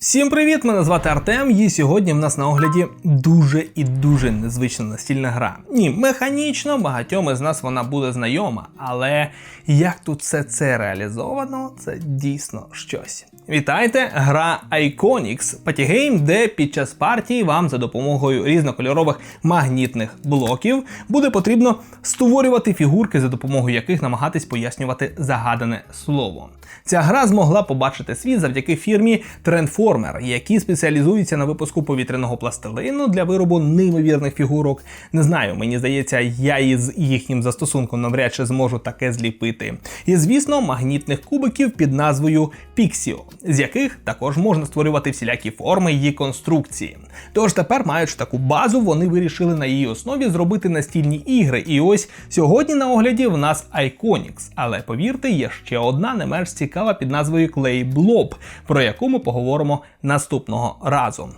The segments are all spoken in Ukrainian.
Всім привіт! Мене звати Артем, і сьогодні в нас на огляді дуже і дуже незвична настільна гра. Ні, механічно багатьом із нас вона буде знайома, але як тут все це реалізовано, це дійсно щось. Вітайте! Гра Iconics патігейм, де під час партії вам за допомогою різнокольорових магнітних блоків буде потрібно створювати фігурки, за допомогою яких намагатись пояснювати загадане слово. Ця гра змогла побачити світ завдяки фірмі Trendformer, які спеціалізуються на випуску повітряного пластилину для виробу неймовірних фігурок. Не знаю, мені здається, я із їхнім застосунком навряд чи зможу таке зліпити. І звісно, магнітних кубиків під назвою Pixio, з яких також можна створювати всілякі форми її конструкції. Тож тепер, маючи таку базу, вони вирішили на її основі зробити настільні ігри. І ось сьогодні на огляді в нас Iconics. Але повірте, є ще одна не менш цікава під назвою Clay Blob, про яку ми поговоримо наступного разу.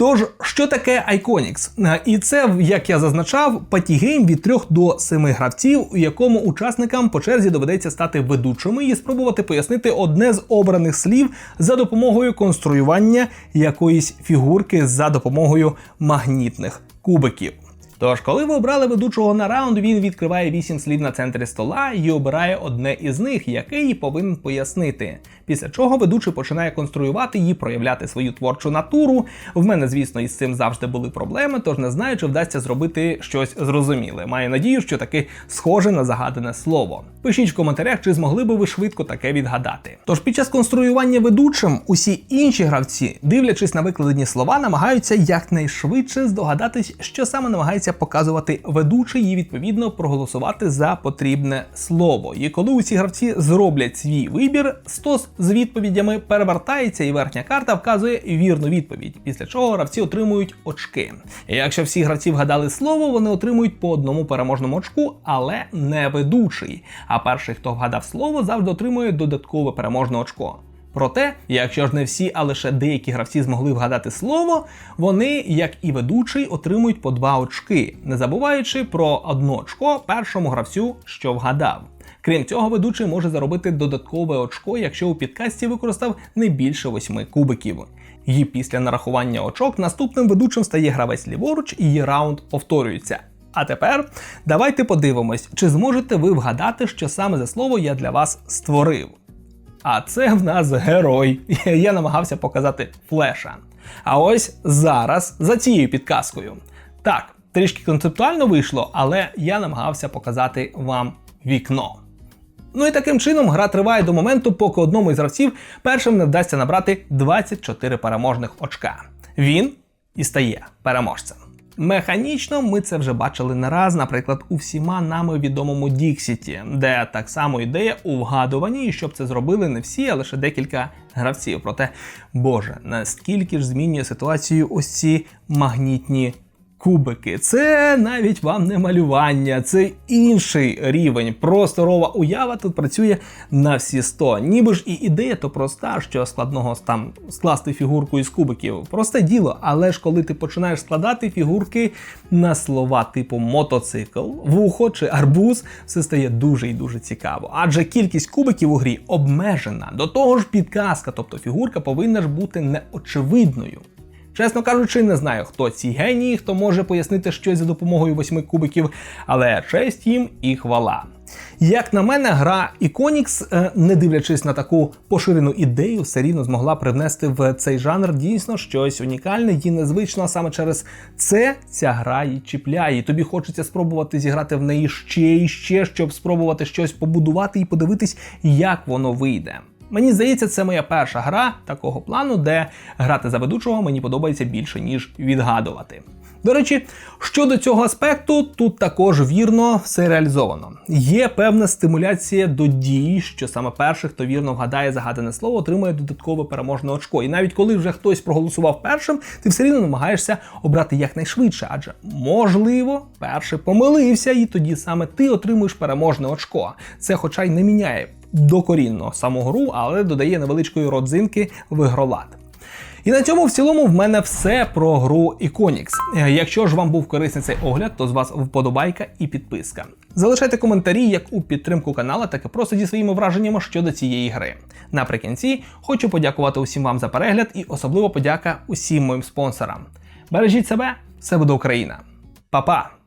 Тож, що таке Iconics? Е, І це, як я зазначав, патігейм від 3 до 7 гравців, у якому учасникам по черзі доведеться стати ведучими і спробувати пояснити одне з обраних слів за допомогою конструювання якоїсь фігурки за допомогою магнітних кубиків. Тож, коли ви обрали ведучого на раунд, він відкриває 8 слів на центрі стола і обирає одне із них, яке їй повинен пояснити. Після чого ведучий починає конструювати і проявляти свою творчу натуру. В мене, звісно, із цим завжди були проблеми, тож не знаю, чи вдасться зробити щось зрозуміле. Маю надію, що таки схоже на загадане слово. Пишіть в коментарях, чи змогли би ви швидко таке відгадати. Тож під час конструювання ведучим усі інші гравці, дивлячись на викладені слова, намагаються якнайшвидше здогадатись, що саме намагається показувати ведучий, і відповідно проголосувати за потрібне слово. І коли усі гравці зроблять свій вибір, стос з відповідями перевертається, і верхня карта вказує вірну відповідь. Після чого гравці отримують очки. І якщо всі гравці вгадали слово, вони отримують по одному переможному очку, але не ведучий. А перший, хто вгадав слово, завжди отримує додаткове переможне очко. Проте, якщо ж не всі, а лише деякі гравці змогли вгадати слово, вони, як і ведучий, отримують по два очки, не забуваючи про одне очко першому гравцю, що вгадав. Крім цього, ведучий може заробити додаткове очко, якщо у підкасті використав не більше восьми кубиків. І після нарахування очок наступним ведучим стає гравець ліворуч, і її раунд повторюється. А тепер давайте подивимось, чи зможете ви вгадати, що саме за слово я для вас створив. А це в нас герой. Я намагався показати флеша. А ось зараз за цією підказкою. Так, трішки концептуально вийшло, але я намагався показати вам вікно. Ну і таким чином гра триває до моменту, поки одному із гравців першим не вдасться набрати 24 переможних очка. Він і стає переможцем. Механічно ми це вже бачили не раз, наприклад, у всіма нами відомому Діксіті, де так само ідея у вгадуванні, і щоб це зробили не всі, а лише декілька гравців. Проте, Боже, наскільки ж змінює ситуацію ось ці магнітні кубики. Це навіть вам не малювання, це інший рівень. Просторова уява тут працює на всі 100. Ніби ж і ідея то проста, що складного там скласти фігурку із кубиків. Просте діло, але ж коли ти починаєш складати фігурки на слова типу мотоцикл, вухо чи арбуз, все стає дуже і дуже цікаво. Адже кількість кубиків у грі обмежена. До того ж, підказка, тобто фігурка повинна ж бути неочевидною. Чесно кажучи, не знаю, хто ці генії, хто може пояснити щось за допомогою восьми кубиків, але честь їм і хвала. Як на мене, гра Iconics, е, не дивлячись на таку поширену ідею, все рівно змогла привнести в цей жанр дійсно щось унікальне і незвично. Саме через це ця гра і чіпляє. І тобі хочеться спробувати зіграти в неї ще і ще, щоб спробувати щось побудувати і подивитись, як воно вийде. Мені здається, це моя перша гра такого плану, де грати за ведучого мені подобається більше, ніж відгадувати. До речі, щодо цього аспекту, тут також вірно все реалізовано. Є певна стимуляція до дій, що саме перший, хто вірно вгадає загадане слово, отримує додаткове переможне очко. І навіть коли вже хтось проголосував першим, ти все рівно намагаєшся обрати якнайшвидше, адже можливо, перший помилився, і тоді саме ти отримуєш переможне очко. Це, хоча й не міняє докорінно саму гру, але додає невеличкої родзинки в ігролад. І на цьому в цілому в мене все про гру Iconics. Якщо ж вам був корисний цей огляд, то з вас вподобайка і підписка. Залишайте коментарі як у підтримку канала, так і просто зі своїми враженнями щодо цієї гри. Наприкінці хочу подякувати усім вам за перегляд і особливо подяка усім моїм спонсорам. Бережіть себе, все буде Україна. Па-па!